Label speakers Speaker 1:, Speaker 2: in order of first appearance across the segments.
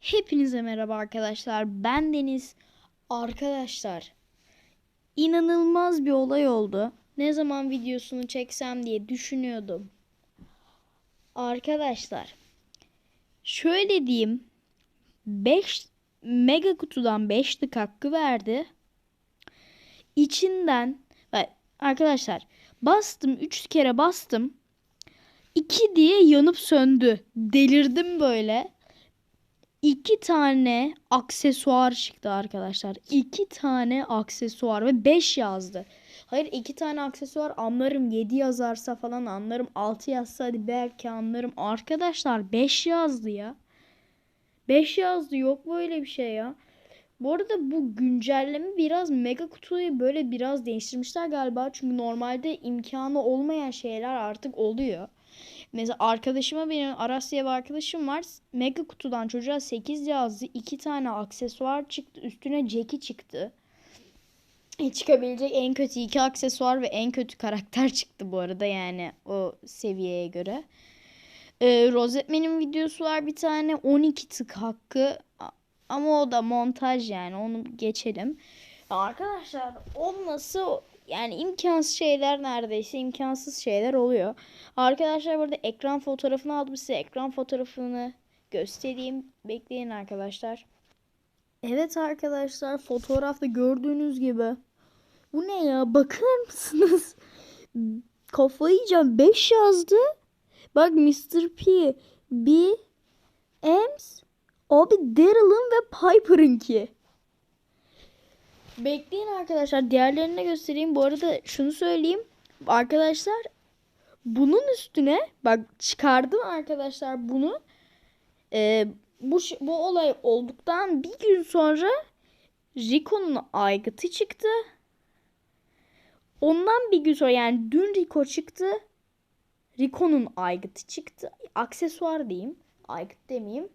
Speaker 1: Hepinize merhaba arkadaşlar. Ben Deniz. Arkadaşlar, inanılmaz bir olay oldu. Ne zaman videosunu çeksem diye düşünüyordum. Arkadaşlar, şöyle diyeyim. 5 mega kutudan 5'lik hakkı verdi. İçinden arkadaşlar bastım 3 kere bastım. 2 diye yanıp söndü. Delirdim böyle. İki tane aksesuar çıktı arkadaşlar. İki tane aksesuar ve 5 yazdı. Hayır iki tane aksesuar anlarım 7 yazarsa falan anlarım 6 yazsa hadi belki anlarım. Arkadaşlar 5 yazdı ya. 5 yazdı yok böyle bir şey ya. Bu arada bu güncelleme biraz mega kutuyu böyle biraz değiştirmişler galiba. Çünkü normalde imkanı olmayan şeyler artık oluyor. Mesela arkadaşıma benim Aras diye bir arkadaşım var. Mega kutudan çocuğa 8 yazdı. 2 tane aksesuar çıktı. Üstüne Jackie çıktı. E, çıkabilecek en kötü iki aksesuar ve en kötü karakter çıktı bu arada yani o seviyeye göre. Ee, Rosetman'in videosu var bir tane 12 tık hakkı ama o da montaj yani onu geçelim. Arkadaşlar olması yani imkansız şeyler neredeyse imkansız şeyler oluyor. Arkadaşlar burada ekran fotoğrafını aldım size ekran fotoğrafını göstereyim. Bekleyin arkadaşlar. Evet arkadaşlar fotoğrafta gördüğünüz gibi. Bu ne ya bakar mısınız? Kafayı yiyeceğim 5 yazdı. Bak Mr. P, B, Ems, abi Daryl'ın ve Piper'ınki. Bekleyin arkadaşlar. Diğerlerini göstereyim. Bu arada şunu söyleyeyim. Arkadaşlar bunun üstüne bak çıkardım arkadaşlar bunu. Ee, bu, bu olay olduktan bir gün sonra Rico'nun aygıtı çıktı. Ondan bir gün sonra yani dün Rico çıktı. Rico'nun aygıtı çıktı. Aksesuar diyeyim. Aygıt demeyeyim.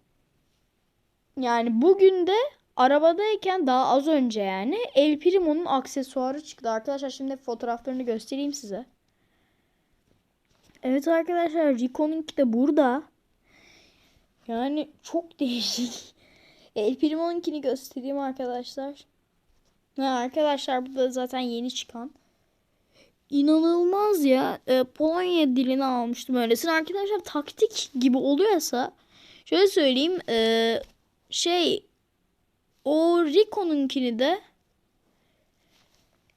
Speaker 1: Yani bugün de arabadayken daha az önce yani El Primo'nun aksesuarı çıktı. Arkadaşlar şimdi fotoğraflarını göstereyim size. Evet arkadaşlar Rico'nunki de burada. Yani çok değişik. El Primo'nunkini göstereyim arkadaşlar. Ha, arkadaşlar bu da zaten yeni çıkan. İnanılmaz ya. E, Polonya dilini almıştım öylesine. Arkadaşlar taktik gibi oluyorsa şöyle söyleyeyim. E, şey o Rico'nunkini de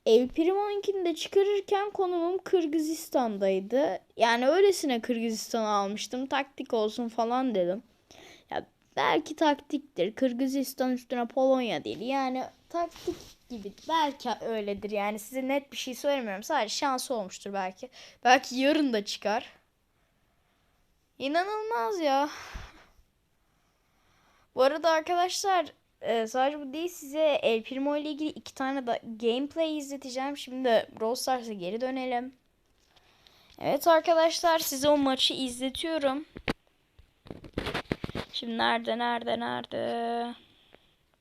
Speaker 1: El Primo'nunkini de çıkarırken konumum Kırgızistan'daydı. Yani öylesine Kırgızistan'ı almıştım. Taktik olsun falan dedim. Ya belki taktiktir. Kırgızistan üstüne Polonya değil. Yani taktik gibi. Belki öyledir. Yani size net bir şey söylemiyorum. Sadece şansı olmuştur belki. Belki yarın da çıkar. İnanılmaz ya. Bu arada arkadaşlar ee, sadece bu değil size El Primo ile ilgili iki tane da gameplay izleteceğim. Şimdi Brawl Stars'a geri dönelim. Evet arkadaşlar size o maçı izletiyorum. Şimdi nerede nerede nerede?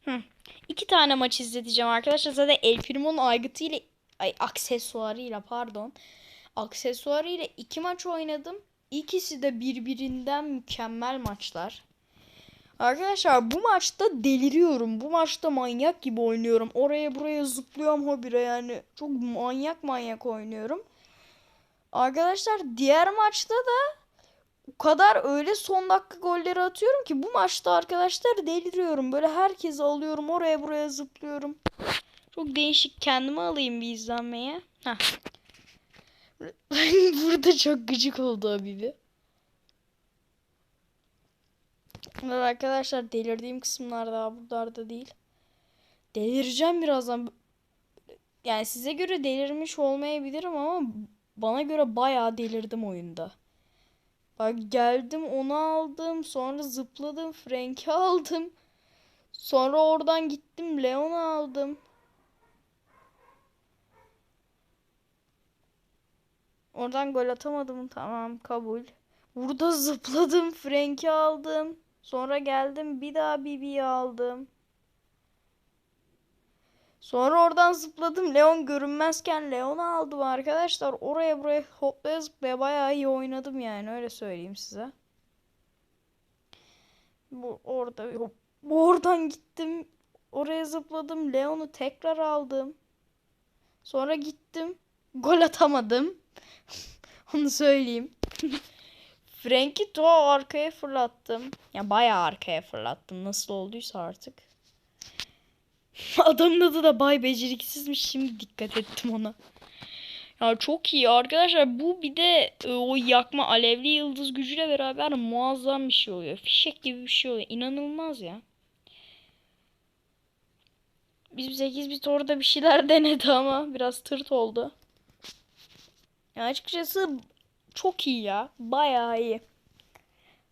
Speaker 1: Hı. İki tane maç izleteceğim arkadaşlar. Zaten El Primo'nun aygıtıyla ay aksesuarıyla pardon. Aksesuarıyla iki maç oynadım. İkisi de birbirinden mükemmel maçlar. Arkadaşlar bu maçta deliriyorum. Bu maçta manyak gibi oynuyorum. Oraya buraya zıplıyorum habire yani. Çok manyak manyak oynuyorum. Arkadaşlar diğer maçta da o kadar öyle son dakika golleri atıyorum ki bu maçta arkadaşlar deliriyorum. Böyle herkesi alıyorum oraya buraya zıplıyorum. Çok değişik kendimi alayım bir izlenmeye. Burada çok gıcık oldu Habibi. Evet arkadaşlar delirdiğim kısımlar daha buralarda değil. Delireceğim birazdan. Yani size göre delirmiş olmayabilirim ama bana göre bayağı delirdim oyunda. Bak geldim onu aldım. Sonra zıpladım. Frank'i aldım. Sonra oradan gittim Leon'u aldım. Oradan gol atamadım. Tamam kabul. Burada zıpladım. Frank'i aldım. Sonra geldim bir daha Bibi'yi aldım. Sonra oradan zıpladım. Leon görünmezken Leon'u aldım arkadaşlar. Oraya buraya hoplaya zıplaya bayağı iyi oynadım yani öyle söyleyeyim size. Bu orada hop Oradan gittim. Oraya zıpladım. Leon'u tekrar aldım. Sonra gittim. Gol atamadım. Onu söyleyeyim. Frank'i to arkaya fırlattım. Ya bayağı arkaya fırlattım. Nasıl olduysa artık. Adamın adı da Bay Beceriksizmiş. Şimdi dikkat ettim ona. Ya çok iyi arkadaşlar. Bu bir de e, o yakma alevli yıldız gücüyle beraber muazzam bir şey oluyor. Fişek gibi bir şey oluyor. İnanılmaz ya. Bizim 8 bit orada bir şeyler denedi ama biraz tırt oldu. Ya açıkçası çok iyi ya. Bayağı iyi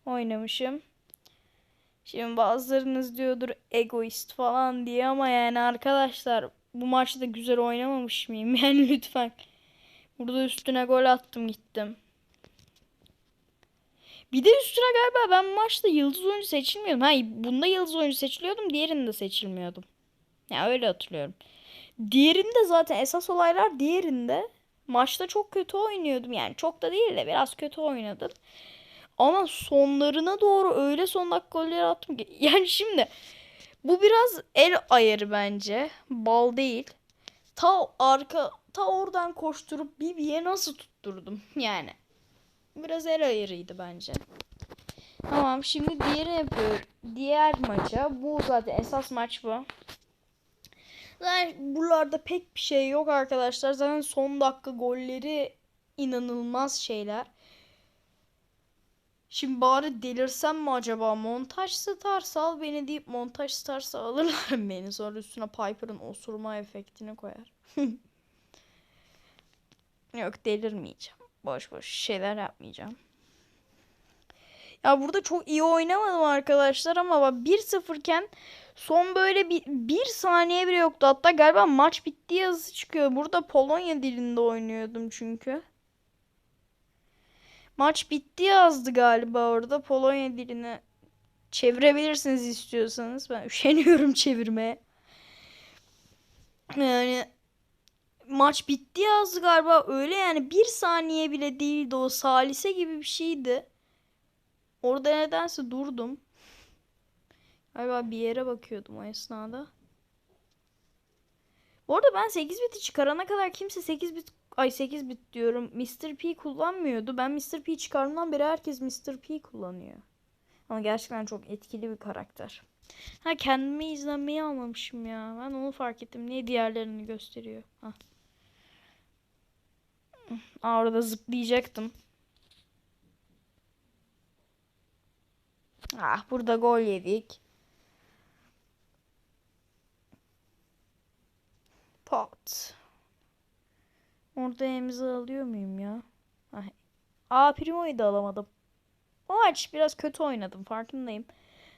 Speaker 1: oynamışım. Şimdi bazılarınız diyordur egoist falan diye ama yani arkadaşlar bu maçta güzel oynamamış mıyım? Yani lütfen. Burada üstüne gol attım gittim. Bir de üstüne galiba ben maçta yıldız oyuncu seçilmiyordum. Ha bunda yıldız oyuncu seçiliyordum. Diğerinde seçilmiyordum. Ya yani öyle hatırlıyorum. Diğerinde zaten esas olaylar diğerinde. Maçta çok kötü oynuyordum. Yani çok da değil de biraz kötü oynadım. Ama sonlarına doğru öyle son dakika golleri attım ki. Yani şimdi bu biraz el ayarı bence. Bal değil. Ta arka ta oradan koşturup Bibi'ye nasıl tutturdum yani. Biraz el ayarıydı bence. Tamam şimdi diğeri yapıyorum. Diğer maça. Bu zaten esas maç bu. Zaten buralarda pek bir şey yok arkadaşlar. Zaten son dakika golleri inanılmaz şeyler. Şimdi bari delirsem mi acaba? Montaj star sal beni deyip montaj star alırlar beni. Sonra üstüne Piper'ın osurma efektini koyar. Yok delirmeyeceğim. Boş boş şeyler yapmayacağım. Ya burada çok iyi oynamadım arkadaşlar ama 1-0 iken son böyle bir, bir saniye bile yoktu. Hatta galiba maç bitti yazısı çıkıyor. Burada Polonya dilinde oynuyordum çünkü. Maç bitti yazdı galiba orada. Polonya dilini çevirebilirsiniz istiyorsanız. Ben üşeniyorum çevirmeye. Yani maç bitti yazdı galiba. Öyle yani bir saniye bile değildi o salise gibi bir şeydi. Orada nedense durdum. Galiba bir yere bakıyordum o esnada. Bu arada ben 8 biti çıkarana kadar kimse 8 bit ay 8 bit diyorum. Mr. P kullanmıyordu. Ben Mr. P çıkardığımdan beri herkes Mr. P kullanıyor. Ama gerçekten çok etkili bir karakter. Ha kendimi izlenmeyi almamışım ya. Ben onu fark ettim. Niye diğerlerini gösteriyor? Ha. Aa, orada zıplayacaktım. Ah burada gol yedik. Pot. Orada elimizi alıyor muyum ya? Ay. Aa Primo'yu da alamadım. O maç biraz kötü oynadım farkındayım.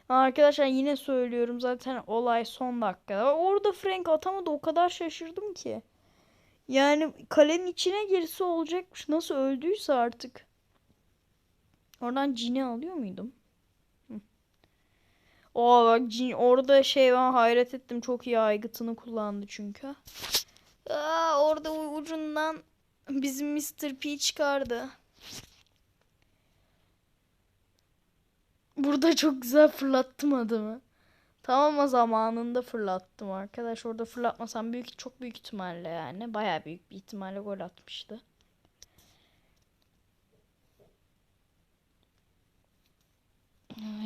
Speaker 1: Arkadaşlar yine söylüyorum zaten olay son dakikada. Orada Frank atamadı o kadar şaşırdım ki. Yani kalenin içine girse olacakmış. Nasıl öldüyse artık. Oradan cini alıyor muydum? O bak cin orada şey ben hayret ettim. Çok iyi aygıtını kullandı çünkü. Aa, orada ucundan bizim Mr. P çıkardı. Burada çok güzel fırlattım adamı. Tamam o zamanında fırlattım arkadaş. Orada fırlatmasam büyük çok büyük ihtimalle yani. Baya büyük bir ihtimalle gol atmıştı.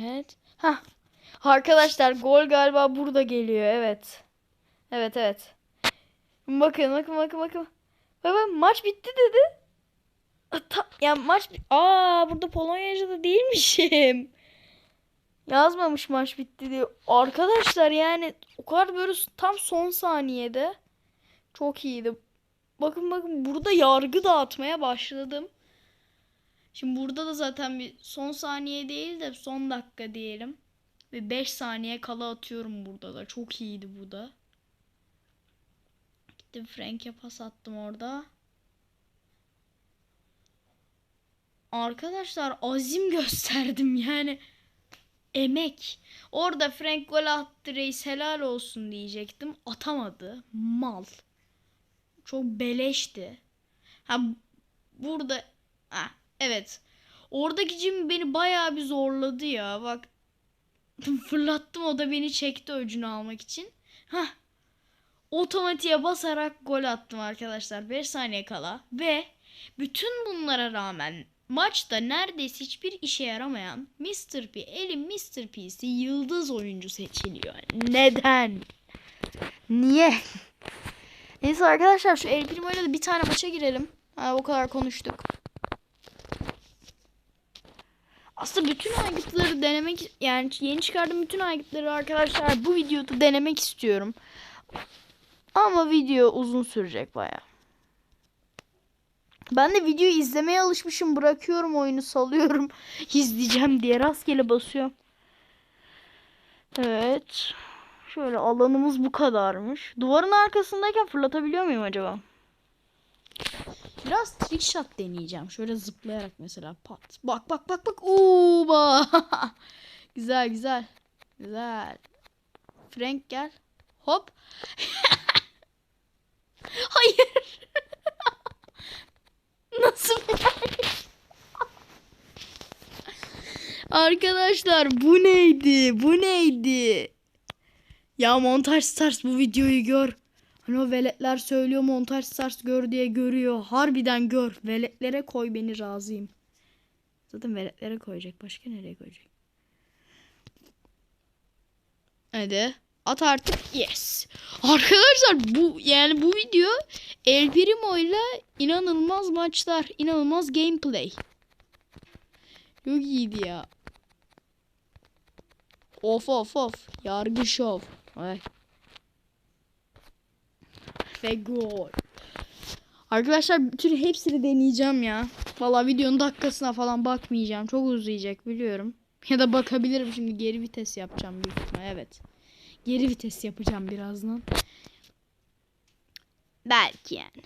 Speaker 1: Evet. Ha. Arkadaşlar gol galiba burada geliyor. Evet. Evet evet. Bakın bakın bakın bakın. Baba maç bitti dedi. Ta, ya maç Aa burada Polonya'da değilmişim. Yazmamış maç bitti diye. Arkadaşlar yani o kadar böyle tam son saniyede çok iyiydi. Bakın bakın burada yargı dağıtmaya başladım. Şimdi burada da zaten bir son saniye değil de son dakika diyelim. Ve 5 saniye kala atıyorum burada da. Çok iyiydi bu da. Gittim Frank'e pas attım orada. Arkadaşlar azim gösterdim yani. Emek. Orada Frank gol attı reis helal olsun diyecektim. Atamadı. Mal. Çok beleşti. Ha burada ha evet. Oradaki Jim beni bayağı bir zorladı ya. Bak fırlattım o da beni çekti öcünü almak için. Hah. Otomatiğe basarak gol attım arkadaşlar 5 saniye kala ve bütün bunlara rağmen maçta neredeyse hiçbir işe yaramayan Mr. P, Elin Mr. P'si yıldız oyuncu seçiliyor. Neden? Niye? Neyse arkadaşlar şu El Primo ile de bir tane maça girelim. Ha, o kadar konuştuk. Aslında bütün aygıtları denemek yani yeni çıkardığım bütün aygıtları arkadaşlar bu videoda denemek istiyorum. Ama video uzun sürecek baya. Ben de videoyu izlemeye alışmışım. Bırakıyorum oyunu salıyorum. İzleyeceğim diye rastgele basıyorum. Evet. Şöyle alanımız bu kadarmış. Duvarın arkasındayken fırlatabiliyor muyum acaba? Biraz trick shot deneyeceğim. Şöyle zıplayarak mesela pat. Bak bak bak bak. Uba. güzel güzel. Güzel. Frank gel. Hop. Hayır. Nasıl? Arkadaşlar bu neydi? Bu neydi? Ya Montaj Stars bu videoyu gör. Hani o veletler söylüyor Montaj Stars gör diye görüyor. Harbiden gör. Veletlere koy beni razıyım. Zaten veletlere koyacak. Başka nereye koyacak? Hadi. At artık. Yes. Arkadaşlar bu yani bu video El Primo ile inanılmaz maçlar, inanılmaz gameplay. Çok iyiydi ya. Of of of. Yargı şov. Ay. Ve gol. Arkadaşlar bütün hepsini deneyeceğim ya. Valla videonun dakikasına falan bakmayacağım. Çok uzayacak biliyorum. Ya da bakabilirim şimdi geri vites yapacağım büyük ihtimal. Evet. Geri vites yapacağım birazdan. Belki yani.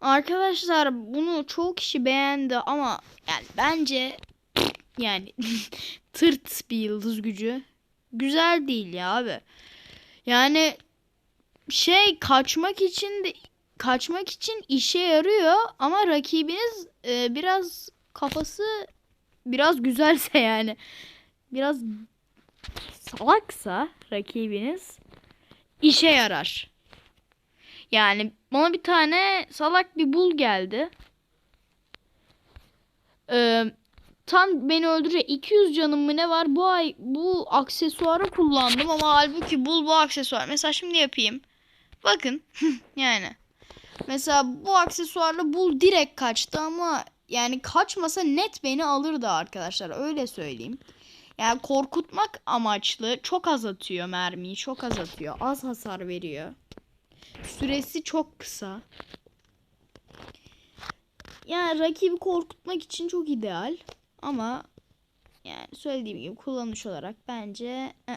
Speaker 1: Arkadaşlar bunu çoğu kişi beğendi ama yani bence yani tırt bir yıldız gücü. Güzel değil ya abi. Yani şey kaçmak için de kaçmak için işe yarıyor ama rakibiniz e, biraz kafası biraz güzelse yani biraz salaksa rakibiniz işe yarar. Yani bana bir tane salak bir bul geldi. Ee, tam beni öldürecek 200 canım mı ne var? Bu ay bu aksesuarı kullandım ama halbuki bul bu aksesuar. Mesela şimdi yapayım. Bakın yani. Mesela bu aksesuarla bul direkt kaçtı ama yani kaçmasa net beni alırdı arkadaşlar. Öyle söyleyeyim. Yani korkutmak amaçlı çok az atıyor mermiyi. Çok az atıyor. Az hasar veriyor. Süresi çok kısa. Yani rakibi korkutmak için çok ideal. Ama yani söylediğim gibi kullanış olarak bence eh,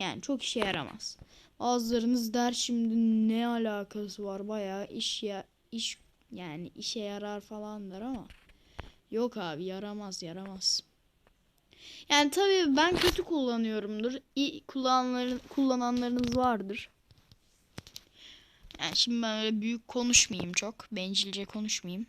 Speaker 1: yani çok işe yaramaz. Bazılarınız der şimdi ne alakası var bayağı iş ya iş yani işe yarar falan der ama yok abi yaramaz yaramaz. Yani tabii ben kötü kullanıyorumdur. İyi kullananların, kullananlarınız vardır. Yani şimdi ben öyle büyük konuşmayayım çok. Bencilce konuşmayayım.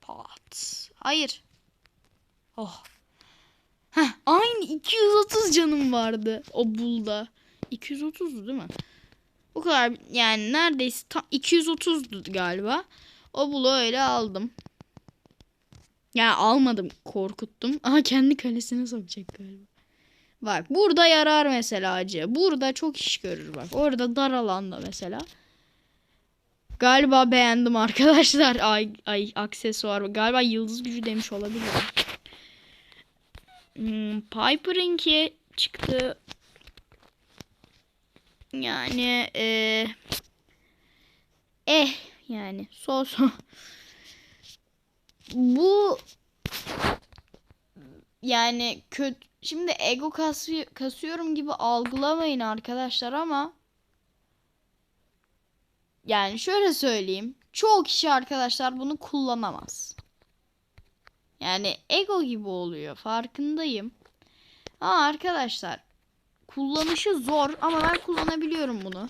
Speaker 1: Pat. Hayır. Oh. Heh, aynı 230 canım vardı o bulda. 230'du değil mi? O kadar yani neredeyse tam 230'du galiba. O bulu öyle aldım. Yani almadım korkuttum. Aha kendi kalesine sokacak galiba. Bak burada yarar mesela acı. Burada çok iş görür bak. Orada dar alanda mesela. Galiba beğendim arkadaşlar. Ay, ay aksesuar. Galiba yıldız gücü demiş olabilirim. Hmm, Piper'ınki çıktı. Yani eh, eh yani so so. Bu yani kötü şimdi ego kasıyor, kasıyorum gibi algılamayın arkadaşlar ama yani şöyle söyleyeyim. Çoğu kişi arkadaşlar bunu kullanamaz. Yani ego gibi oluyor. Farkındayım. Aa arkadaşlar kullanışı zor ama ben kullanabiliyorum bunu.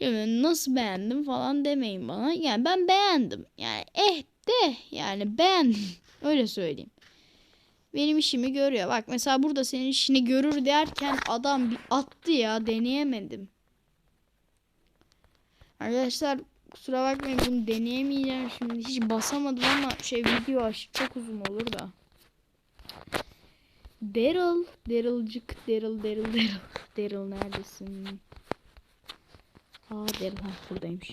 Speaker 1: Yani nasıl beğendim falan demeyin bana. Yani ben beğendim. Yani eh de yani beğendim. Öyle söyleyeyim. Benim işimi görüyor. Bak mesela burada senin işini görür derken adam bir attı ya deneyemedim. Arkadaşlar kusura bakmayın bunu deneyemeyeceğim şimdi. Hiç basamadım ama şey video aş çok uzun olur da. Daryl, Daryl'cık, Daryl, Daryl, Daryl. Daryl neredesin? Aa Daryl ha buradaymış.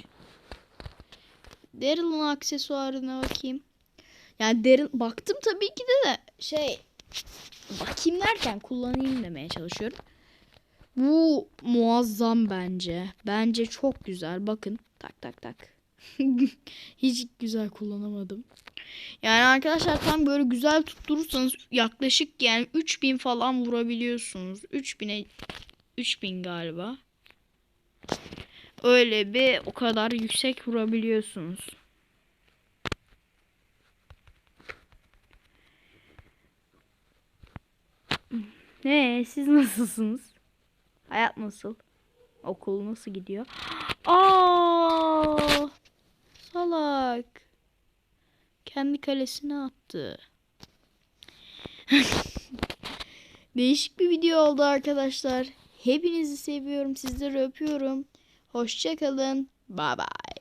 Speaker 1: Daryl'ın aksesuarına bakayım. Yani Daryl baktım tabii ki de, de şey bakayım derken kullanayım demeye çalışıyorum. Bu muazzam bence. Bence çok güzel. Bakın tak tak tak. Hiç güzel kullanamadım. Yani arkadaşlar tam böyle güzel tutturursanız yaklaşık yani 3000 falan vurabiliyorsunuz. 3000'e 3000 galiba. Öyle bir o kadar yüksek vurabiliyorsunuz. Ne siz nasılsınız? Hayat nasıl? Okul nasıl gidiyor? Aa! Salak. Kendi kalesine attı. Değişik bir video oldu arkadaşlar. Hepinizi seviyorum. Sizleri öpüyorum. Hoşçakalın. Bye bye.